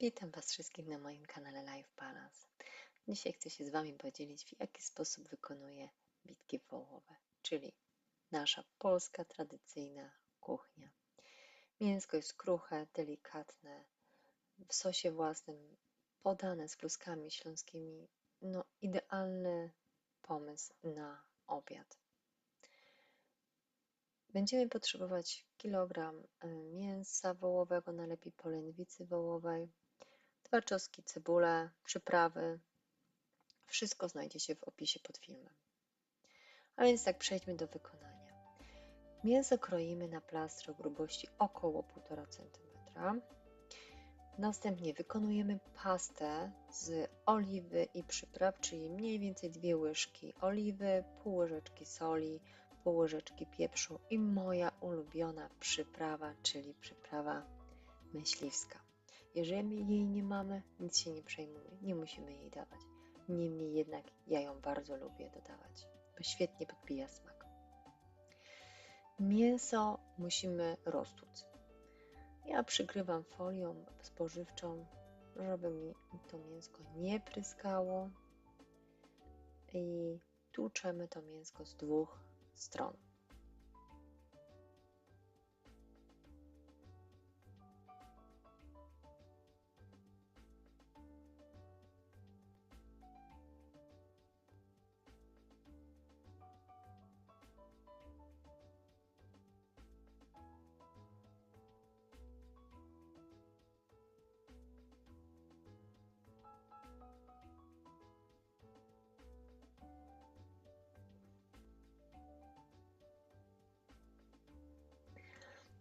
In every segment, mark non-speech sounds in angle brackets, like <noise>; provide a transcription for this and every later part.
Witam Was wszystkich na moim kanale Life Balance. Dzisiaj chcę się z Wami podzielić, w jaki sposób wykonuję bitki wołowe, czyli nasza polska tradycyjna kuchnia. Mięsko jest kruche, delikatne, w sosie własnym, podane z kluskami śląskimi. No, idealny pomysł na obiad. Będziemy potrzebować kilogram y, mięsa wołowego, najlepiej polędwicy wołowej, dwa czoski cebulę, przyprawy. Wszystko znajdzie się w opisie pod filmem. A więc tak, przejdźmy do wykonania. Mięso kroimy na plastry o grubości około 1,5 cm. Następnie wykonujemy pastę z oliwy i przypraw, czyli mniej więcej dwie łyżki oliwy, pół łyżeczki soli, pół łyżeczki pieprzu i moja ulubiona przyprawa, czyli przyprawa myśliwska. Jeżeli jej nie mamy, nic się nie przejmuje, nie musimy jej dawać. Niemniej jednak ja ją bardzo lubię dodawać, bo świetnie podbija smak. Mięso musimy roztłuc. Ja przygrywam folią spożywczą, żeby mi to mięsko nie pryskało i tłuczemy to mięsko z dwóch stron.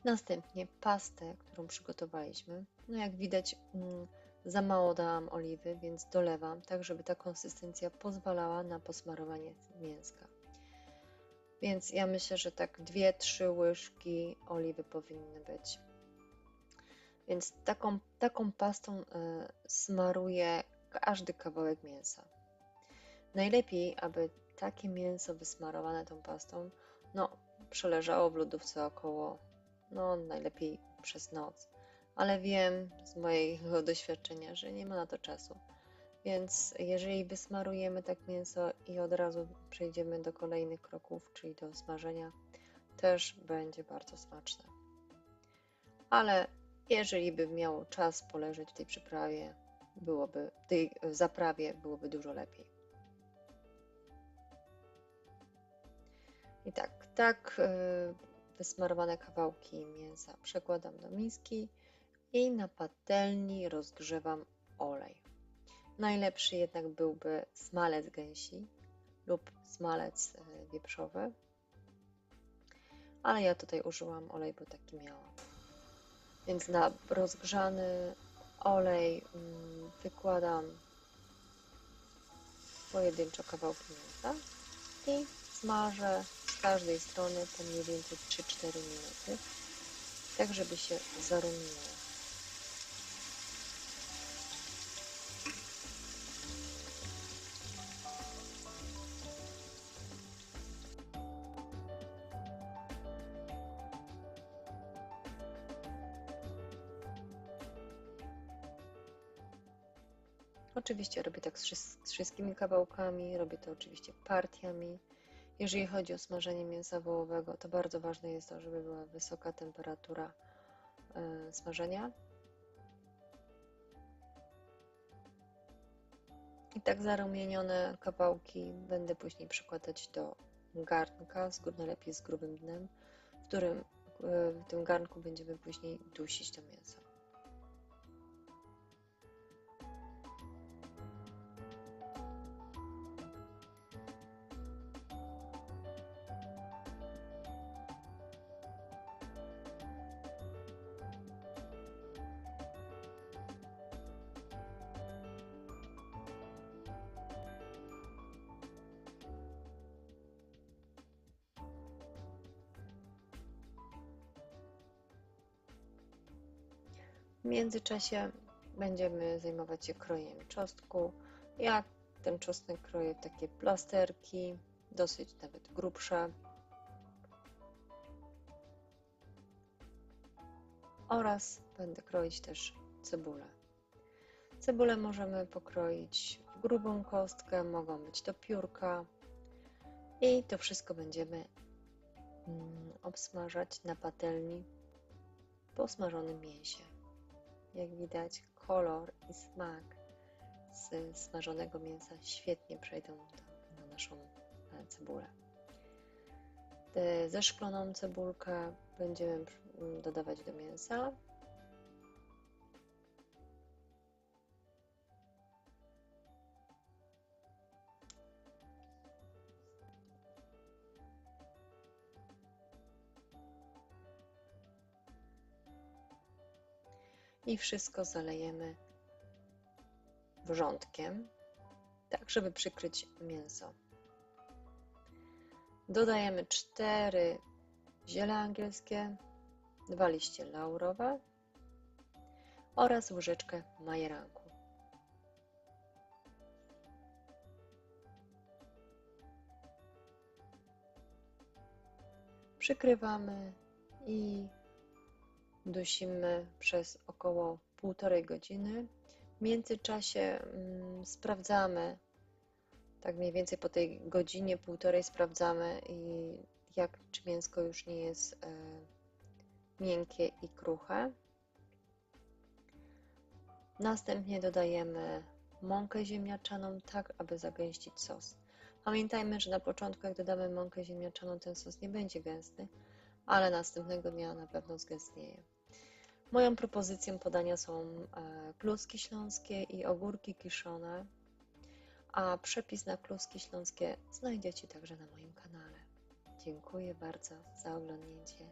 Następnie pastę, którą przygotowaliśmy. No jak widać, mm, za mało dałam oliwy, więc dolewam, tak żeby ta konsystencja pozwalała na posmarowanie mięska. Więc ja myślę, że tak 2-3 łyżki oliwy powinny być. Więc taką, taką pastą y, smaruję każdy kawałek mięsa. Najlepiej, aby takie mięso wysmarowane tą pastą, no, przeleżało w lodówce około no najlepiej przez noc. Ale wiem z mojego <laughs> doświadczenia, że nie ma na to czasu. Więc jeżeli wysmarujemy tak mięso i od razu przejdziemy do kolejnych kroków, czyli do smażenia, też będzie bardzo smaczne. Ale jeżeli by miało czas poleżeć w tej przyprawie, byłoby, w tej zaprawie byłoby dużo lepiej. I tak, tak wysmarowane kawałki mięsa przekładam do miski i na patelni rozgrzewam olej. Najlepszy jednak byłby smalec gęsi lub smalec e, wieprzowy, ale ja tutaj użyłam olej, bo taki miałam. Więc na rozgrzany olej mm, wykładam pojedynczo kawałki mięsa i smażę każdej strony po mniej więcej 3-4 minuty, tak żeby się zarumieniło. Oczywiście robię tak z wszystkimi kawałkami, robię to oczywiście partiami. Jeżeli chodzi o smażenie mięsa wołowego, to bardzo ważne jest to, żeby była wysoka temperatura e, smażenia. I tak zarumienione kawałki będę później przykładać do garnka, najlepiej z grubym dnem, w którym e, w tym garnku będziemy później dusić to mięso. W międzyczasie będziemy zajmować się krojem czosnku. Ja ten czosnek kroję w takie plasterki, dosyć nawet grubsze. Oraz będę kroić też cebulę. Cebulę możemy pokroić w grubą kostkę, mogą być to piórka i to wszystko będziemy mm, obsmażać na patelni po smażonym mięsie. Jak widać, kolor i smak z smażonego mięsa świetnie przejdą na naszą e, cebulę. Tę zeszkloną cebulkę będziemy mm, dodawać do mięsa. I wszystko zalejemy wrzątkiem, tak żeby przykryć mięso. Dodajemy 4 ziele angielskie, 2 liście laurowe oraz łyżeczkę majeranku. Przykrywamy i dusimy przez około półtorej godziny. W międzyczasie mm, sprawdzamy, tak mniej więcej po tej godzinie, półtorej sprawdzamy, i jak, czy mięsko już nie jest e, miękkie i kruche. Następnie dodajemy mąkę ziemniaczaną, tak aby zagęścić sos. Pamiętajmy, że na początku, jak dodamy mąkę ziemniaczaną, ten sos nie będzie gęsty, ale następnego dnia na pewno zgęstnieje. Moją propozycją podania są e, kluski śląskie i ogórki kiszone, a przepis na kluski śląskie znajdziecie także na moim kanale. Dziękuję bardzo za oglądnięcie.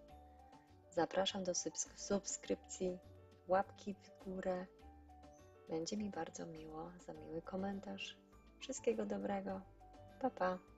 Zapraszam do subskrypcji, łapki w górę. Będzie mi bardzo miło za miły komentarz. Wszystkiego dobrego. Pa, pa.